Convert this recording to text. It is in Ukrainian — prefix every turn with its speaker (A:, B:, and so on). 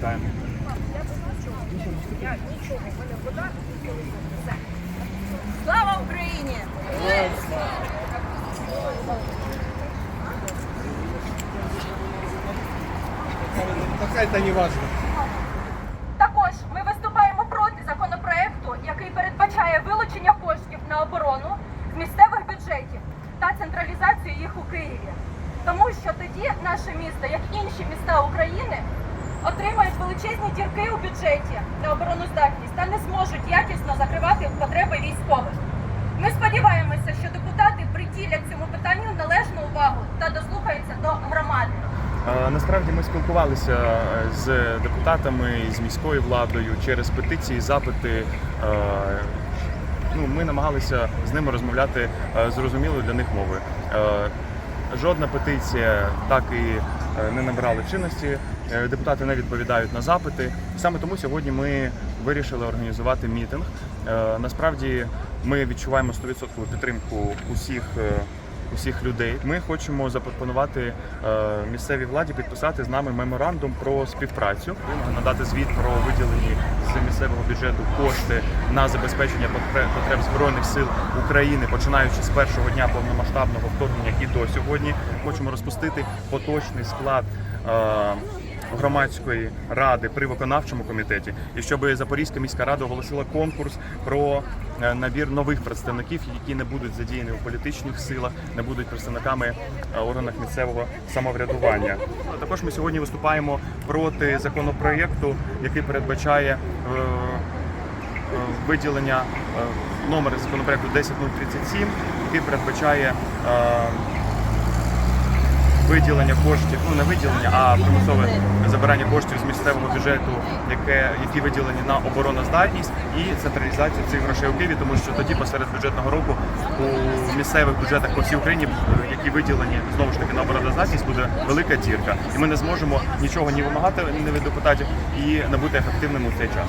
A: Вітаємо.
B: Слава Україні!
A: Пока это не важно.
B: Також ми виступаємо проти законопроекту, який передбачає вилучення коштів на оборону з місцевих бюджетів та централізацію їх у Києві. Тому що тоді наше місто, як інші міста України, отримають величезні дірки у бюджеті на обороноздатність та не зможуть якісно закривати потреби військових. Ми сподіваємося, що депутати приділять цьому питанню належну увагу та дослухаються до громади.
A: Насправді ми спілкувалися е, з депутатами з міською владою через петиції, запити. Е, Ну, ми намагалися з ними розмовляти е, зрозумілою для них мовою. Жодна петиція так і не набрали чинності. Е, Депутати не відповідають на запити. Саме тому сьогодні ми вирішили організувати мітинг. Е, Насправді ми відчуваємо 100% підтримку усіх. Е, усіх людей. Ми хочемо запропонувати е, місцевій владі підписати з нами меморандум про співпрацю, надати звіт про виділені з місцевого бюджету кошти на забезпечення потре- потреб збройних сил України, починаючи з першого дня повномасштабного вторгнення і до сьогодні. Хочемо розпустити поточний склад. Громадської ради при виконавчому комітеті, і щоб Запорізька міська рада оголосила конкурс про е, набір нових представників, які не будуть задіяні у політичних силах, не будуть представниками е, органах місцевого самоврядування. Також ми сьогодні виступаємо проти законопроєкту, який передбачає е, виділення номер законопроекту 10037, який передбачає. Виділення коштів, ну не виділення, а примусове забирання коштів з місцевого бюджету, яке які виділені на обороноздатність і централізацію цих грошей у Києві, тому що тоді посеред бюджетного року у місцевих бюджетах по всій Україні, е, які виділені знову ж таки на обороноздатність, буде велика дірка, і ми не зможемо нічого ні вимагати ні від депутатів і не бути ефективними у цей час.